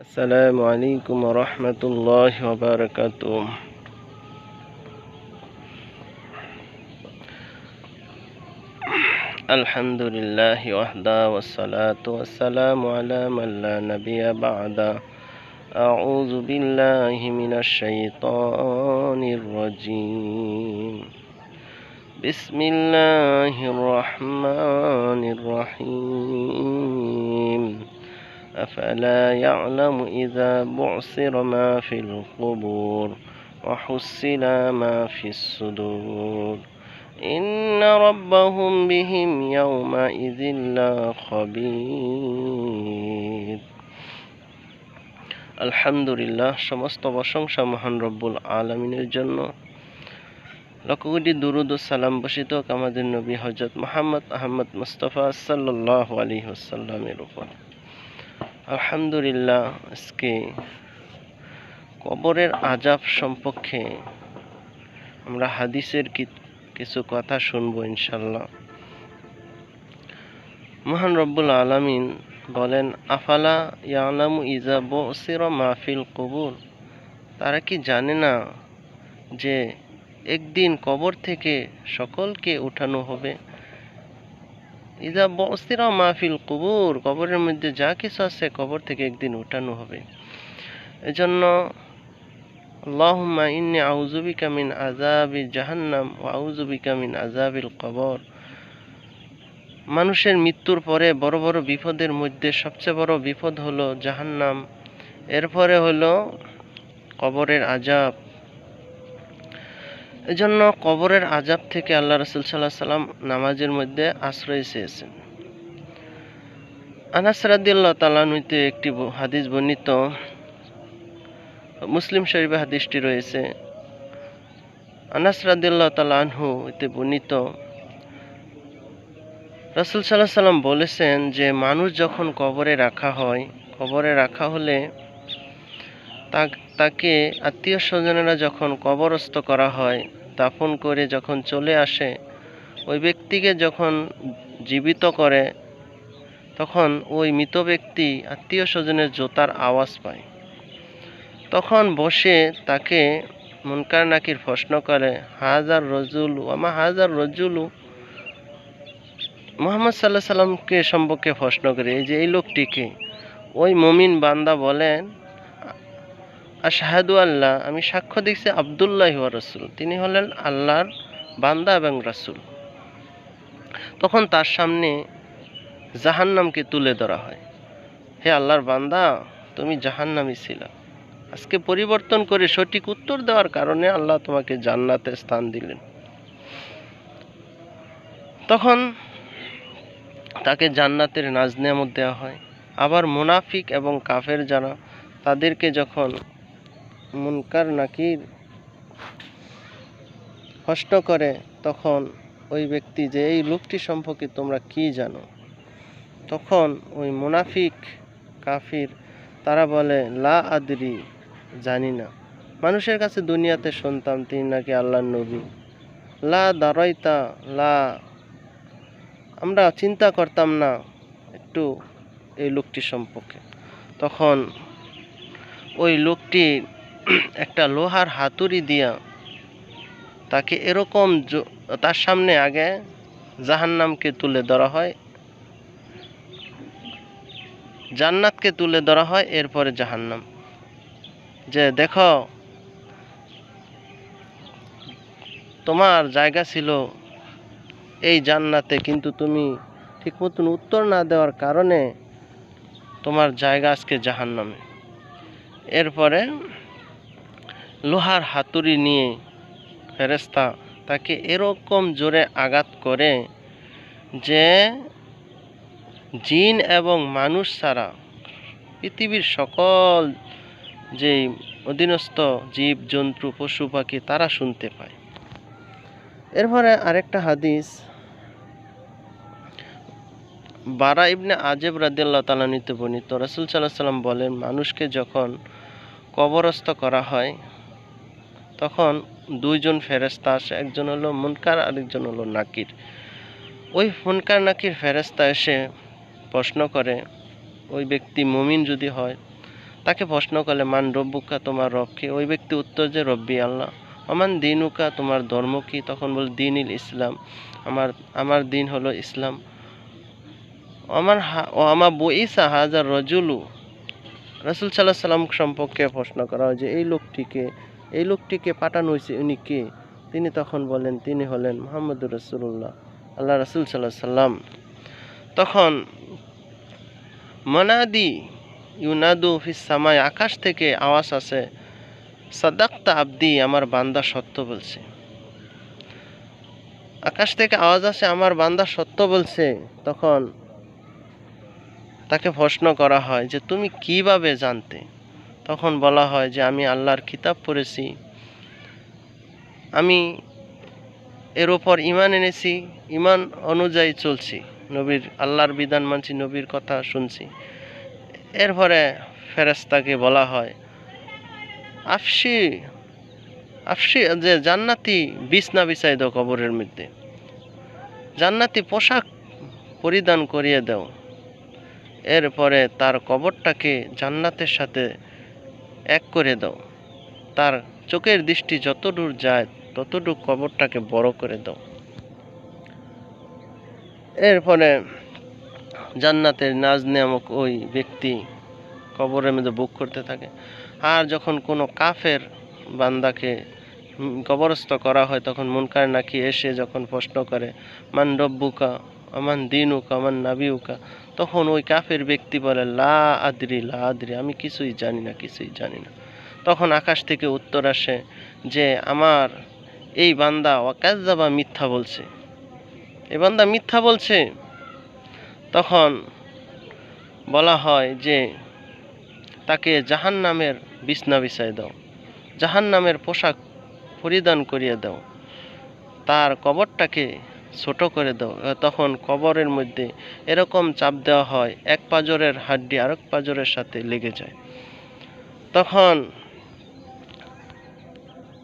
السلام عليكم ورحمة الله وبركاته الحمد لله وحده والصلاة والسلام على من لا نبي بعد أعوذ بالله من الشيطان الرجيم بسم الله الرحمن الرحيم أفلا يعلم إذا بعصر ما في القبور وحصل ما في الصدور إن ربهم بهم يومئذ لخبير আলহামদুলিল্লাহ সমস্ত প্রশংসা মহান রব্বুল আলমিনের জন্য লক্ষ কোটি দুরুদ ও সালাম বসিত হোক আমাদের নবী হজরত মোহাম্মদ আহমদ মুস্তফা সাল্লাহ আলী হাসাল্লামের উপর আলহামদুলিল্লাহ, আজকে কবরের আজাব সম্পর্কে আমরা হাদিসের কিছু কথা শুনব ইনশাল্লাহ মহান রব্বুল আলামিন বলেন, আফালা ইয়ালামু ইজা বসির মাহফিল কবুর? তারা কি জানে না যে একদিন কবর থেকে সকলকে উঠানো হবে? ইজা বসিরা মাহফিল কবুর, কবরের মধ্যে যা কিছু আছে কবর থেকে একদিন উঠানো হবে। এজন্য আল্লাহুম্মা ইন্নি আউযুবিকা মিন আযাবি জাহান্নাম ওয়া আউযুবিকা মিন আযাবিল কবর। মানুষের মৃত্যুর পরে বড় বড় বিপদের মধ্যে সবচেয়ে বড় বিপদ হলো জাহান্নাম। এরপরে হলো কবরের আজাব এজন্য কবরের আজাব থেকে আল্লাহ রসুল সাল্লাহ সাল্লাম নামাজের মধ্যে আশ্রয় চেয়েছেন। আনাস রাদিয়াল্লাহু তাআলা হইতে একটি হাদিস বর্ণিত, মুসলিম শরীফে হাদিসটি রয়েছে। আনাস আনহু হইতে বর্ণিত, রাসূল সাল্লাল্লাহু সাল্লাম বলেছেন যে, মানুষ যখন কবরে রাখা হয়, কবরে রাখা হলে তাকে আত্মীয় স্বজনেরা যখন কবরস্থ করা হয়, দাফন করে যখন চলে আসে, ওই ব্যক্তিকে যখন জীবিত করে, তখন ওই মৃত ব্যক্তি আত্মীয় স্বজনের জোতার আওয়াজ পায়। তখন বসে তাকে মুনকার নাকির প্রশ্ন করে, হাজার রজুলু আমা হাজার রজুলু? মোহাম্মদ সাল্লাহ সাল্লামকে সম্পর্কে প্রশ্ন করে, এই যে এই লোকটিকে ওই মমিন বান্দা বলেন আশাহাদু আল্লাহ আমি সাক্ষ্য দিচ্ছি আবদুল্লাহ রসুল। তিনি হলেন আল্লাহর বান্দা এবং রাসূল। তখন তার সামনে জাহান্নামকে তুলে ধরা হয়। হে আল্লাহর বান্দা, তুমি জাহান্নামী ছিলা। আজকে পরিবর্তন করে সঠিক উত্তর দেওয়ার কারণে আল্লাহ তোমাকে জান্নাতে স্থান দিলেন। তখন তাকে জান্নাতের নাজ নেয়ামত দেওয়া হয়। আবার মুনাফিক এবং কাফের যারা, তাদেরকে যখন মুনকার নাকির প্রশ্ন করে, তখন ওই ব্যক্তি যে এই লোকটি সম্পর্কে তোমরা কি জানো? তখন ওই মুনাফিক কাফির, তারা বলে, লা আদরি, জানি না। মানুষের কাছে দুনিয়াতে শুনতাম তিনি নাকি আল্লাহর নবী। লা দারাইতা, লা, আমরা চিন্তা করতাম না একটু এই লোকটি সম্পর্কে। তখন ওই লোকটি একটা লোহার হাতুড়ি দিয়া তাকে এরকম তার সামনে আগে জাহান্নামকে তুলে ধরা হয়, জান্নাতকে তুলে ধরা হয়, এরপরে জাহান্নাম। যে দেখো, তোমার জায়গা ছিল এই জান্নাতে, কিন্তু তুমি ঠিক মতন উত্তর না দেওয়ার কারণে তোমার জায়গা আজকে জাহান্নামে। এরপরে লোহার হাতুড়ি নিয়ে ফেরেস্তা তাকে এরকম জোরে আঘাত করে যে জিন এবং মানুষ ছাড়া পৃথিবীর সকল যেই অধীনস্থ জীব, জন্তু, পশু, পাখি তারা শুনতে পায়। এরপরে আরেকটা হাদিস। বারা ইবনে আজেব রাদিয়াল্লাহু তাআলা নিতে বর্ণিত। রাসূল সাল্লাল্লাহু সাল্লাম বলেন, মানুষকে যখন কবরস্থ করা হয় তখন দুইজন ফেরেস্তা আসে, একজন হলো মুনকার আরেকজন হলো নাকির। ওই মুনকার নাকির ফেরেস্তা এসে প্রশ্ন করে, ওই ব্যক্তি মুমিন যদি হয়? তাকে প্রশ্ন করলে, মান রব্বুকা, তোমার রব কি? ওই ব্যক্তি উত্তর যে, রব্বি আল্লাহ। অমান দিনুকা, তোমার ধর্ম কি? তখন বল, দিনিল ইসলাম। আমার আমার দিন হলো ইসলাম। আমার ও আমার বইসা হাজার রজুলু? রসুল সাল্লাহ সাল্লাম সম্পর্কে প্রশ্ন করা হয় যে, এই লোকটিকে এই লোকটিকে পাঠানো হয়েছে উনি কে? তিনি তখন বলেন, তিনি হলেন মোহাম্মদুর রসুল্লাহ আল্লাহ রসুল সাল্লাহ সাল্লাম তখন মনাদি ইউনাদু ফিস সামায় আকাশ থেকে আওয়াজ আসে, সাদাক্তা আব্দি, আমার বান্দা সত্য বলছে। আকাশ থেকে আওয়াজ আসে, আমার বান্দা সত্য বলছে। তখন তাকে প্রশ্ন করা হয় যে, তুমি কীভাবে জানতে? তখন বলা হয় যে আমি আল্লাহর কিতাব পড়েছি। আমি এর ওপর ইমান এনেছি ইমান অনুযায়ী চলছি। নবীর, আল্লাহর বিধান মানছি, নবীর কথা শুনছি। এরপরে ফেরেস্তাকে বলা হয়, আফসি আফসি, যে জান্নাতি বিছনা বিছাই দাও কবরের মধ্যে। জান্নাতি পোশাক পরিধান করিয়ে দাও। এরপরে তার কবরটাকে জান্নাতের সাথে এক করে দাও। তার চোখের দৃষ্টি যতদূর যায়, ততটুক কবরটাকে বড় করে দাও। এর ফলে জান্নাতের নাজ নামক ওই ব্যক্তি কবরের মধ্যে বুক করতে থাকে। আর যখন কোনো কাফের বান্দাকে কবরস্থ করা হয়, তখন মুনকার নাকি এসে যখন প্রশ্ন করে, মান রব্বুকা? আমান দিনুকা, আমান নাবিউকা। তখন ওই কাফের ব্যক্তি বলে, লা আদ্রি লা আদ্রি, আমি কিছুই জানি না, কিছুই জানি না। তখন আকাশ থেকে উত্তর আসে যে, আমার এই বান্দা ওয়াকাজ্জাবা মিথ্যা বলছে। এই বান্দা মিথ্যা বলছে? তখন বলা হয় যে, তাকে জাহান নামের বিছনা বিছাই দাও জাহান নামের পোশাক পরিধান করিয়ে দাও। তার কবরটাকে ছোট করে দাও। তখন কবরের মধ্যে এরকম চাপ দেওয়া হয়, এক পাজরের হাড্ডি আরেক পাজরের সাথে লেগে যায়। তখন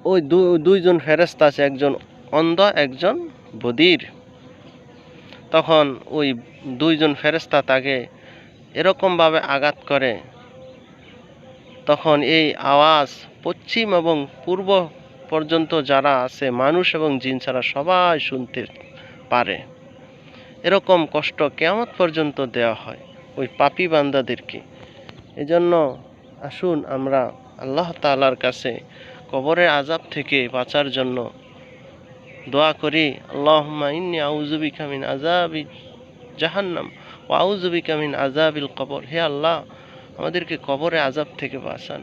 ওই দুইজন ফেরেস্তা আছে, একজন অন্ধ, একজন বদির। তখন ওই দুইজন ফেরেস্তা তাকে এরকমভাবে আঘাত করে। তখন এই আওয়াজ পশ্চিম এবং পূর্ব পর্যন্ত যারা আছে, মানুষ এবং জিন ছাড়া সবাই শুনতে পারে। এরকম কষ্ট কেমন পর্যন্ত দেওয়া হয় ওই পাপি বান্দাদেরকে। এজন্য আসুন আমরা আল্লাহ তালার কাছে কবরের আজাব থেকে বাঁচার জন্য দোয়া করি। আল্লাহুম্মা ইন্নী আউযুবিকা মিন আযাবি জাহান্নাম ওয়া আউযুবিকা মিন আযাবিল কবর। হে আল্লাহ, আমাদেরকে কবরে আজাব থেকে বাঁচান।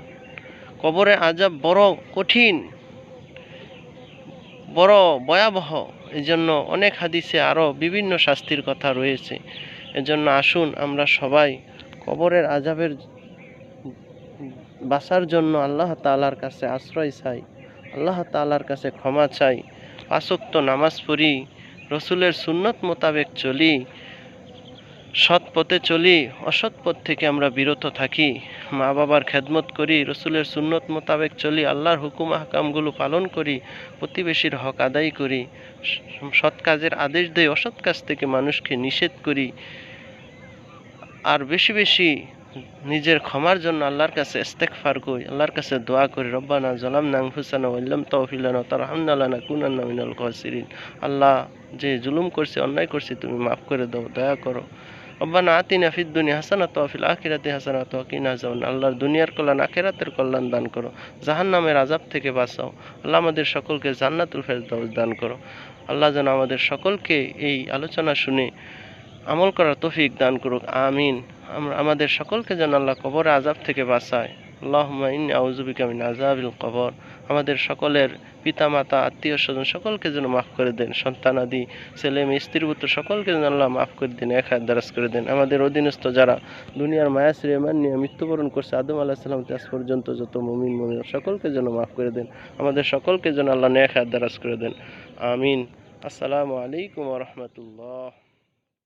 কবরে আজাব বড় কঠিন, বড় ভয়াবহ। এই জন্য অনেক হাদিসে আরও বিভিন্ন শাস্তির কথা রয়েছে। এজন্য আসুন আমরা সবাই কবরের আজাবের বাসার জন্য আল্লাহ তালার কাছে আশ্রয় চাই, আল্লাহ তালার কাছে ক্ষমা চাই আসক্ত নামাজ পড়ি, রসুলের সুন্নত মোতাবেক চলি সৎ পথে চলি অসৎ পথ থেকে আমরা বিরত থাকি। মা বাবার খেদমত করি, রসুলের সুন্নত মোতাবেক চলি, আল্লাহর হুকুম হাকামগুলো পালন করি, প্রতিবেশীর হক আদায় করি, সৎ কাজের আদেশ দেই, অসৎ কাজ থেকে মানুষকে নিষেধ করি। আর বেশি বেশি নিজের ক্ষমার জন্য আল্লাহর কাছে ইস্তেগফার করি, আল্লাহর কাছে দোয়া করি, রব্বানা জলাম আনফুসানা ওয়া ইল্লাম তাগফির তার ওয়া তারহামনা লানাকুনান্না মিনাল খাসিরিন। আল্লাহ যে জুলুম করছে, অন্যায় করছে, তুমি মাফ করে দাও, দয়া করো। রব্বানা আতিনা ফিদ দুনিয়া হাসানাত ফিল আখিরাতি হাসানাত কিনা আযাবান আল্লাহর দুনিয়ার কল্যাণ আখিরাতের কল্যাণ দান করো। জাহান্নামের আযাব থেকে বাঁচাও। আল্লাহ আমাদের সকলকে জান্নাতুল ফেরদাউস দান করো। আল্লাহ যেন আমাদের সকলকে এই আলোচনা শুনে আমল করার তৌফিক দান করুক। আমিন। আমরা, আমাদের সকলকে যেন আল্লাহ কবর আজাব থেকে বাঁচায়। আল্লাহুম্মা ইন্নী আউযুবিকা মিন কবর। আমাদের সকলের পিতা মাতা আত্মীয় স্বজন সকলকে যেন মাফ করে দেন। সন্তান আদি, ছেলে মেয়ে, স্ত্রী পুত্র সকলকে যেন আল্লাহ মাফ করে দেন, এক হাত দ্বারাজ করে দেন। আমাদের অধীনস্থ যারা দুনিয়ার মায়া শ্রেমান নিয়ে মৃত্যুবরণ করছে, আদম আলাহ সাল্লাম আজ পর্যন্ত যত মমিন মমিন সকলকে যেন মাফ করে দেন। আমাদের সকলকে যেন আল্লাহ নেক হাত দ্বারাজ করে দেন। আমিন। আসসালামু আলাইকুম রহমতুল্লাহ।